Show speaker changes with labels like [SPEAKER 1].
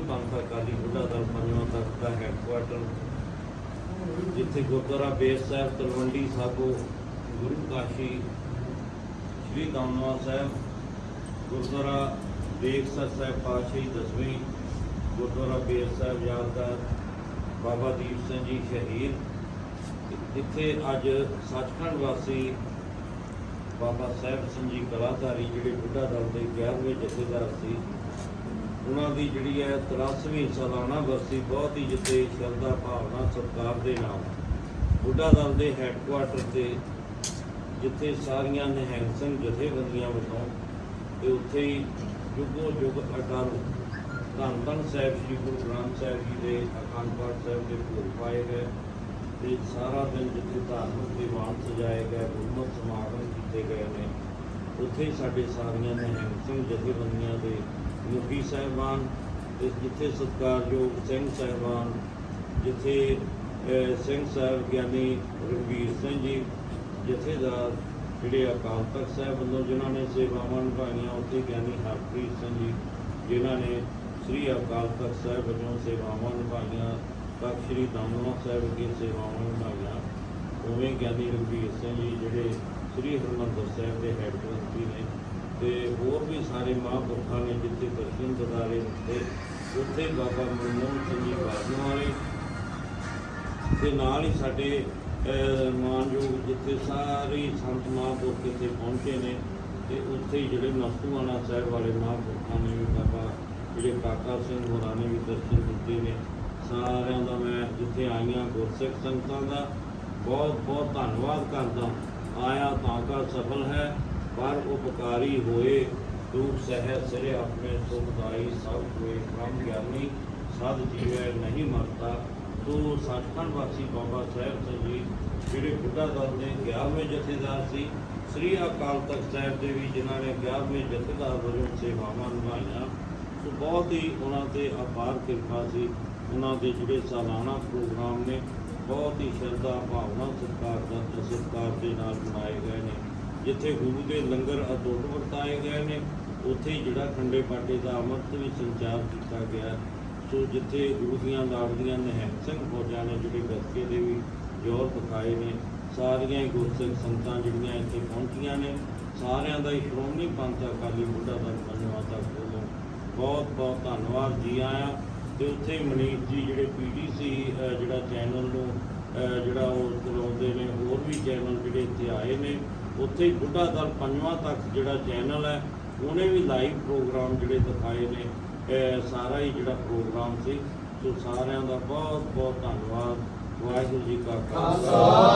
[SPEAKER 1] ਪੰਥ ਅਕਾਲੀ ਬੁੱਢਾ ਦਲ ਪੰਜਵਾਂ ਤਖ਼ਤ ਦਾ ਹੈੱਡਕੁਆਟਰ ਜਿੱਥੇ ਗੁਰਦੁਆਰਾ ਬੇਸ ਸਾਹਿਬ, ਤਲਵੰਡੀ ਸਾਬੋ, ਗੁਰੂ ਕਾਸ਼ੀ, ਸ੍ਰੀ ਦਮਦਮਾ ਸਾਹਿਬ, ਗੁਰਦੁਆਰਾ ਬੇਗਸਰ ਸਾਹਿਬ ਪਾਤਸ਼ਾਹੀ ਦਸਵੀਂ, ਗੁਰਦੁਆਰਾ ਬੇਸ ਸਾਹਿਬ ਯਾਦਗਾਰ ਬਾਬਾ ਦੀਪ ਸਿੰਘ ਜੀ ਸ਼ਹੀਦ। ਇੱਥੇ ਅੱਜ ਸੱਚਖੰਡ ਵਾਸੀ ਬਾਬਾ ਸਾਹਿਬ ਸਿੰਘ ਜੀ ਕਲਾਧਾਰੀ ਜਿਹੜੇ ਬੁੱਢਾ ਦਲ ਦੇ 11ਵੇਂ ਜਥੇਦਾਰ ਸੀ ਉਹਨਾਂ ਦੀ ਜਿਹੜੀ ਹੈ 83ਵੀਂ ਸਾਲਾਨਾ ਵਰਸੀ ਬਹੁਤ ਹੀ ਜਿੱਤੇ ਸ਼ਰਧਾ ਭਾਵਨਾ ਸਤਿਕਾਰ ਦੇ ਨਾਲ ਬੁੱਢਾ ਦਲ ਦੇ ਹੈੱਡਕੁਆਟਰ ਤੇ ਜਿੱਥੇ ਸਾਰੀਆਂ ਨਿਹੰਗ ਸਿੰਘ ਜਥੇਬੰਦੀਆਂ ਵੱਲੋਂ ਤੇ ਉੱਥੇ ਹੀ ਜੁਗੋ ਜੁਗ ਅਟਲ ਧੰਨ ਧੰਨ ਸਾਹਿਬ ਸ੍ਰੀ ਗੁਰੂ ਗ੍ਰੰਥ ਸਾਹਿਬ ਜੀ ਦੇ ਅਖੰਡ ਪਾਠ ਸਾਹਿਬ ਦੇ ਭੋਗ ਪਾਏ ਗਏ ਤੇ ਸਾਰਾ ਦਿਨ ਜਿੱਥੇ ਧਾਰਮਿਕ ਦੀਵਾਨ ਸਜਾਏ ਗਏ, ਗੁਰਮਤ ਸਮਾਗਮ ਕੀਤੇ ਗਏ ਨੇ, ਉੱਥੇ ਹੀ ਸਾਡੇ ਸਾਰੀਆਂ ਨਿਹੰਗ ਸਿੰਘ ਜਥੇਬੰਦੀਆਂ ਦੇ ਮੁਖੀ ਸਾਹਿਬਾਨ ਜਿੱਥੇ ਸਤਿਕਾਰਯੋਗ ਸਿੰਘ ਸਾਹਿਬਾਨ, ਜਿੱਥੇ ਸਿੰਘ ਸਾਹਿਬ ਗਿਆਨੀ ਰਣਵੀਰ ਸਿੰਘ ਜੀ ਜਥੇਦਾਰ ਜਿਹੜੇ ਅਕਾਲ ਤਖਤ ਸਾਹਿਬ ਵੱਲੋਂ ਜਿਨ੍ਹਾਂ ਨੇ ਸੇਵਾਵਾਂ ਨਿਭਾਈਆਂ, ਉੱਥੇ ਗਿਆਨੀ ਹਰਪ੍ਰੀਤ ਸਿੰਘ ਜੀ, ਜਿਨ੍ਹਾਂ ਨੇ ਸ੍ਰੀ ਅਕਾਲ ਤਖਤ ਸਾਹਿਬ ਵੱਲੋਂ ਸੇਵਾਵਾਂ ਨਿਭਾਈਆਂ, ਤਖਤ ਸ੍ਰੀ ਦਮਦਮਾ ਸਾਹਿਬ ਅੱਗੇ ਸੇਵਾਵਾਂ ਨਿਭਾਈਆਂ। ਉਵੇਂ ਗਿਆਨੀ ਰਣਵੀਰ ਸਿੰਘ ਜੀ, ਜਿਹੜੇ ਸ੍ਰੀ ਹਰਿਮੰਦਰ ਸਾਹਿਬ ਦੇ ਹੈੱਡ ਮੰਤਰੀ ਨੇ ਤੇ ਹੋਰ ਵੀ ਸਾਰੇ ਮਹਾਂਪੁਰਖਾਂ ਨੇ ਜਿੱਥੇ ਦਰਸ਼ਨ ਦਿਦਾਰੇ ਦਿੱਤੇ ਉੱਥੇ ਬਾਬਾ ਮਨਮੋਹਨ ਸਿੰਘ ਜੀ ਬਾਜੂ ਵਾਲੇ ਤੇ ਨਾਲ ਹੀ ਸਾਡੇ ਮਾਨਯੋਗ ਜਿੱਥੇ ਸਾਰੇ ਸੰਤ ਮਹਾਂਪੁਰਖ ਇੱਥੇ ਪਹੁੰਚੇ ਨੇ ਤੇ ਉੱਥੇ ਹੀ ਜਿਹੜੇ ਨਸਤੂਆਣਾ ਸਾਹਿਬ ਵਾਲੇ ਮਹਾਂਪੁਰਖਾਂ ਨੇ ਵੀ ਬਾਬਾ, ਜਿਹੜੇ ਕਾਕਾ ਸਿੰਘ ਹੋਰਾਂ ਨੇ ਵੀ ਦਰਸ਼ਨ ਦਿੱਤੇ ਨੇ। ਸਾਰਿਆਂ ਦਾ ਮੈਂ ਜਿੱਥੇ ਆਈਆਂ ਗੁਰਸਿੱਖ ਸੰਗਤਾਂ ਦਾ ਬਹੁਤ ਬਹੁਤ ਧੰਨਵਾਦ ਕਰਦਾ। ਆਇਆ ਤਾਂ ਕਾ ਸਫਲ ਹੈ। ਪਰ ਉਪਕਾਰੀ ਹੋਏ, ਰੂਪ ਸਹਿ ਸਿਰੇ ਆਪਣੇ ਸੁਖਦਾਈ ਸਭ ਹੋਏ, ਬ੍ਰਹਮ ਗਿਆਨੀ ਸਦ ਜੀਵੈ ਨਹੀਂ ਮਰਤਾ। ਤੋ ਸੱਚਖੰਡ ਵਾਸੀ ਬਾਬਾ ਸਾਹਿਬ ਸਿੰਘ ਜੀ ਜਿਹੜੇ ਬੁੱਢਾ ਦਲ ਦੇ 11ਵੇਂ ਜਥੇਦਾਰ ਸੀ, ਸ੍ਰੀ ਅਕਾਲ ਤਖਤ ਸਾਹਿਬ ਦੇ ਵੀ ਜਿਨ੍ਹਾਂ ਨੇ 11ਵੇਂ ਜਥੇਦਾਰ ਵਜੋਂ ਸੇਵਾਵਾਂ ਨਿਭਾਈਆਂ ਸੋ ਬਹੁਤ ਹੀ ਉਹਨਾਂ ਤੇ ਅਪਾਰ ਕਿਰਪਾ ਸੀ। ਉਹਨਾਂ ਦੇ ਜਿਹੜੇ ਸਾਲਾਨਾ ਪ੍ਰੋਗਰਾਮ ਨੇ, ਬਹੁਤ ਹੀ ਸ਼ਰਧਾ ਭਾਵਨਾ ਸਤਿਕਾਰ ਦਾ ਸਤਿਕਾਰ ਦੇ ਨਾਲ ਮਨਾਏ ਗਏ ਨੇ। ਜਿੱਥੇ ਗੁਰੂ ਦੇ ਲੰਗਰ ਅਦੁੱਟ ਵਰਤਾਏ ਗਏ ਨੇ, ਉੱਥੇ ਹੀ ਜਿਹੜਾ ਖੰਡੇ ਬਾਟੇ ਦਾ ਅੰਮ੍ਰਿਤ ਵੀ ਸੰਚਾਰ ਕੀਤਾ ਗਿਆ ਸੋ ਜਿੱਥੇ ਗੁਰੂ ਦੀਆਂ ਲਾੜਦੀਆਂ ਨਿਹੰਗ ਸਿੰਘ ਫੌਜਾਂ ਨੇ ਜਿਹੜੇ ਗੱਤਕੇ ਦੇ ਵੀ ਜੋਰ ਦਿਖਾਏ ਨੇ, ਸਾਰੀਆਂ ਹੀ ਗੁਰਸਿੱਖ ਸੰਗਤਾਂ ਜਿਹੜੀਆਂ ਇੱਥੇ ਪਹੁੰਚੀਆਂ ਨੇ, ਸਾਰਿਆਂ ਦਾ ਹੀ ਸ਼੍ਰੋਮਣੀ ਪੰਥ ਅਕਾਲੀ ਬੁੱਢਾ ਦਲ ਧੰਨਵਾਦ ਤੱਕ ਵੱਲੋਂ ਬਹੁਤ ਬਹੁਤ ਧੰਨਵਾਦ ਜੀ ਆਇਆਂ। ਤੇ ਉੱਥੇ ਹੀ ਮਨੀਸ਼ ਜੀ ਜਿਹੜੇ ਪੀਡੀਸੀ ਜਿਹੜਾ ਚੈਨਲ ਨੂੰ ਜਿਹੜਾ ਉਹ ਚਲਾਉਂਦੇ ਨੇ, ਹੋਰ ਵੀ ਚੈਨਲ ਜਿਹੜੇ ਇੱਥੇ ਆਏ ਨੇ ਉੱਥੇ ਹੀ ਬੁੱਢਾ ਦਲ ਪੰਜਵਾਂ ਤੱਕ ਜਿਹੜਾ ਚੈਨਲ ਹੈ, ਉਹਨੇ ਵੀ ਲਾਈਵ ਪ੍ਰੋਗਰਾਮ ਜਿਹੜੇ ਦਿਖਾਏ ਨੇ ਸਾਰਾ ਹੀ ਜਿਹੜਾ ਪ੍ਰੋਗਰਾਮ ਸੀ। ਸੋ ਸਾਰਿਆਂ ਦਾ ਬਹੁਤ ਬਹੁਤ ਧੰਨਵਾਦ। ਵਾਹਿਗੁਰੂ ਜੀ ਕਾ ਖਾਲਸਾ।